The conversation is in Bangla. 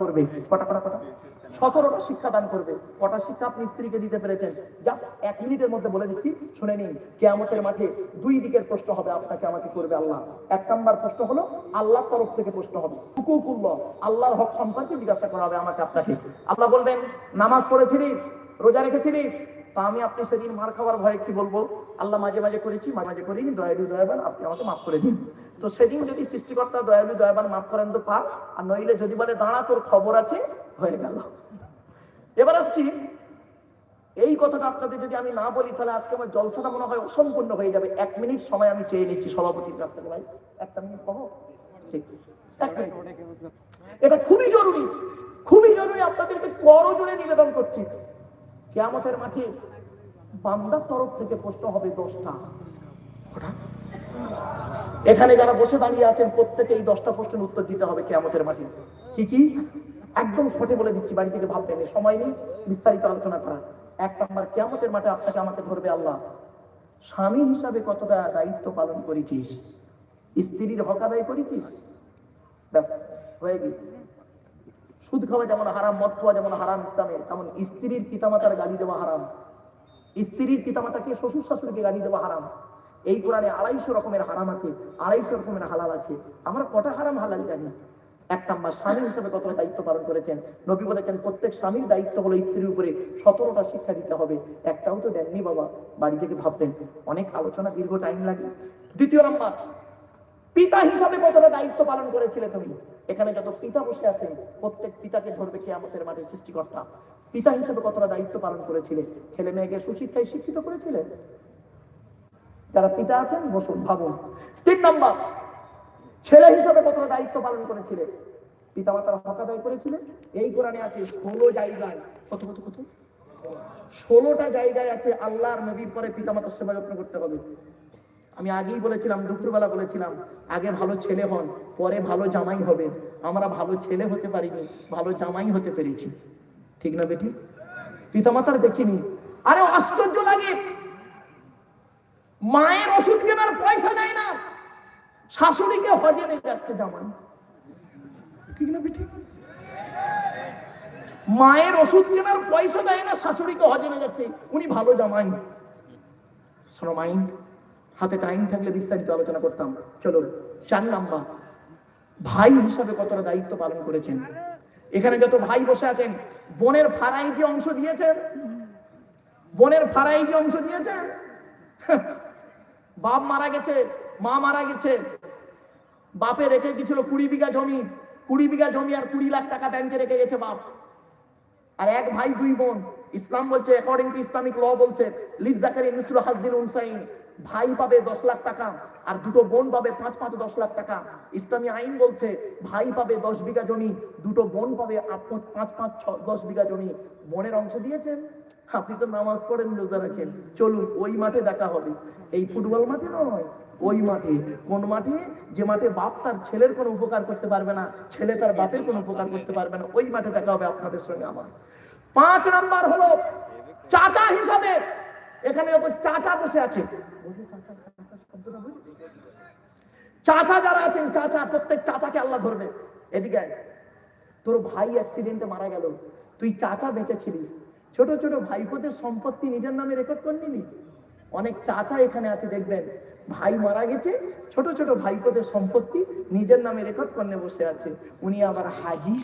করবে? কটা কটা কটা? সতেরোটা শিক্ষা দান করবে। কটা শিক্ষা আপনি স্ত্রীকে দিতে পেরেছেন? জাস্ট এক মিনিটের মধ্যে বলে দিচ্ছি, শুনে নিন। কেয়ামতের মাঠে দুই দিকের প্রশ্ন হবে, আপনাকে আমাকে করবে আল্লাহ। এক নাম্বার প্রশ্ন হলো, আল্লাহর তরফ থেকে প্রশ্ন হবে, হুকুকুল্লাহ, আল্লাহর হক সম্পর্কে জিজ্ঞাসা করা হবে আমাকে আপনাকে। আল্লাহ বলবেন, নামাজ পড়েছিলিস? রোজা রেখেছিলিস? তা আমি আপনি সেদিন মার খাওয়ার ভয়ে কি বলব? আল্লাহ মাঝে মাঝে করেছি, মাঝে মাঝে করিনি, দয়ালু দয়াবান, আপনি আমাকে মাফ করে দিন। তো সেদিন যদি সৃষ্টিকর্তা দয়ালু দয়াবান মাফ করেন তো পার, আর নইলে যদি বলে, দাঁড়া, তোর খবর আছে, হয়ে গেল। এবার আসছি, এই কথাটা আপনাদের যদি আমি না বলি, তাহলে আজকে আমার জলসাটা মনে হয় অসম্পূর্ণ হয়ে যাবে। এক মিনিট সময় আমি চেয়ে নিচ্ছি সভাপতির কাছ থেকে, ভাই। একটা মিনিট পাবো ঠিক। এটা খুবই জরুরি। খুবই জরুরি আপনাদেরকে করজোড়ে নিবেদন করছি। কেয়ামতের মাঠে বান্দার তরফ থেকে প্রশ্ন হবে দশটা। এখানে যারা বসে দাঁড়িয়ে আছেন প্রত্যেকে এই দশটা প্রশ্নের উত্তর দিতে হবে কেয়ামতের মাঠে। কি কি? একদম সঠে বলে দিচ্ছি, বাড়ি থেকে ভাববেন সময় নেই, বিস্তারিত আলোচনা করার। এক নম্বর, কেয়ামতের মাঠে আপনাকে আমাকে ধরবে আল্লাহ। স্বামী হিসাবে কতটা দায়িত্ব পালন করেছিস? স্ত্রীর হক আদায় করেছিস? ব্যাস, হয়ে গেছে। সুদ খাওয়া যেমন হারাম, মদ খাওয়া যেমন হারাম ইসলামে, তেমন স্ত্রীর পিতামাতার গালি দেওয়া হারাম। স্ত্রীর পিতামাতাকে শ্বশুর শাশুড়িকে গালি দেওয়া হারাম। এই কোরআনে আড়াইশো রকমের হারাম আছে, আড়াইশো রকমের হালাল আছে। আমরা কটা হারাম হালাল জানি? এক নাম্বার, স্বামী হিসেবে কতটা দায়িত্ব পালন করেছেন? নবী বলেছেন, প্রত্যেক স্বামীর দায়িত্ব হলো স্ত্রীর উপরে সতেরোটা শিক্ষা দিতে হবে। একটাও তো দেননি বাবা, বাড়ি থেকে ভাববেন। অনেক আলোচনা, দীর্ঘ টাইম লাগে। দ্বিতীয় নাম্বার, পিতা হিসাবে কতটা দায়িত্ব পালন করেছিলে তুমি? এখানে যত পিতা বসে আছেন, প্রত্যেক পিতাকে ধরবে কেয়ামতের মাঠে সৃষ্টিকর্তা। পিতা হিসেবে কতটা দায়িত্ব পালন করেছিলেন? ছেলে মেয়েকে সুশিক্ষায় শিক্ষিত করেছিলে যারা পিতা আছেন, বসুন, ভাবুন। তিন নম্বর, ছেলে হিসাবে কতটা দায়িত্ব পালন করেছিলে পিতা মাতার হক আদায় করেছিলে এই কোরআনে আছে ষোলো জায়গায়, কত কত কত? ষোলোটা জায়গায় আছে আল্লাহর নবীর পরে পিতা মাতার সেবা যত্ন করতে হবে। আমি আগেই বলেছিলাম, দুপুরবেলা বলেছিলাম, আগে ভালো ছেলে হন, পরে ভালো জামাই হবে। আমরা ভালো ছেলে হতে পারিনি, ভালো জামাই হতে পেরেছি। ঠিক না বেটি? পিতামাতার দেখিনি। আরে আশ্চর্য লাগে! মায়ের ওষুধ কেনার পয়সা দেয় না। শাশুড়িকে হজে নিয়ে যাচ্ছে জামাই। ঠিক না বেটি? মায়ের ওষুধ কেনার পয়সা দেয় না, শাশুড়িকে হজে নিয়ে যাচ্ছে। উনি ভালো জামাই। শোনো মাইন্ড হাতে টাইম থাকলে বিস্তারিত আলোচনা করতাম। চলো, চার নাম্বার। ভাই হিসাবে কতটা দায়িত্ব পালন করেছেন? এখানে যত ভাই বসে আছেন, বোনের ফারাই কি অংশ দিয়েছেন? বোনের ফারাই কি অংশ দিয়েছেন? বাপ মারা গেছে, মা মারা গেছে। বাপে রেখে গেছিল কুড়ি বিঘা জমি। কুড়ি বিঘা জমি আর কুড়ি লাখ টাকা ব্যাংকে রেখে গেছে বাপ। আর এক ভাই, দুই বোন। ইসলাম বলছে অ্যাকর্ডিং টু ইসলামিক ল বলছে লিজ জাকারি মিসরু হাজদিল উনসাইন ভাই পাবে দশ লাখ টাকা আর দুটো বোন পাবে পাঁচ পাঁচ দশ লাখ টাকা। ইসলামী আইন বলছে, ভাই পাবে দশ বিঘা জমি, দুটো বোন পাবে পাঁচ পাঁচ, ছ, দশ বিঘা জমি। বোনের অংশ দিয়েছেন? আপনি তো নামাজ পড়েন, রোজা রাখেন। চলুন, ওই মাঠে দেখা হবে। এই ফুটবল মাঠে নয়, ওই মাঠে। কোন মাঠে? যে মাঠে বাপ তার ছেলের কোনো উপকার করতে পারবে না, ছেলে তার বাপের কোনো উপকার করতে পারবে না, ওই মাঠে দেখা হবে আপনাদের সঙ্গে আমার। পাঁচ নাম্বার হলো, চাচা হিসাবে এখানে যত চাচা বসে আছে। চাচা যারা আছেন, চাচা, প্রত্যেক চাচাকে আল্লাহ ধরবে। এদিকে তোর ভাই অ্যাক্সিডেন্টে মারা গেল। তুই চাচা বেঁচে ছিলিস ছোট ছোট ভাইপোদের সম্পত্তি নিজের নামে রেকর্ড করে নিলি? অনেক চাচা এখানে আছে, দেখবেন। ভাই মারা গেছে, ছোট ছোট ভাইপোদের সম্পত্তি নিজের নামে রেকর্ড করে বসে আছে। উনি আবার হাজি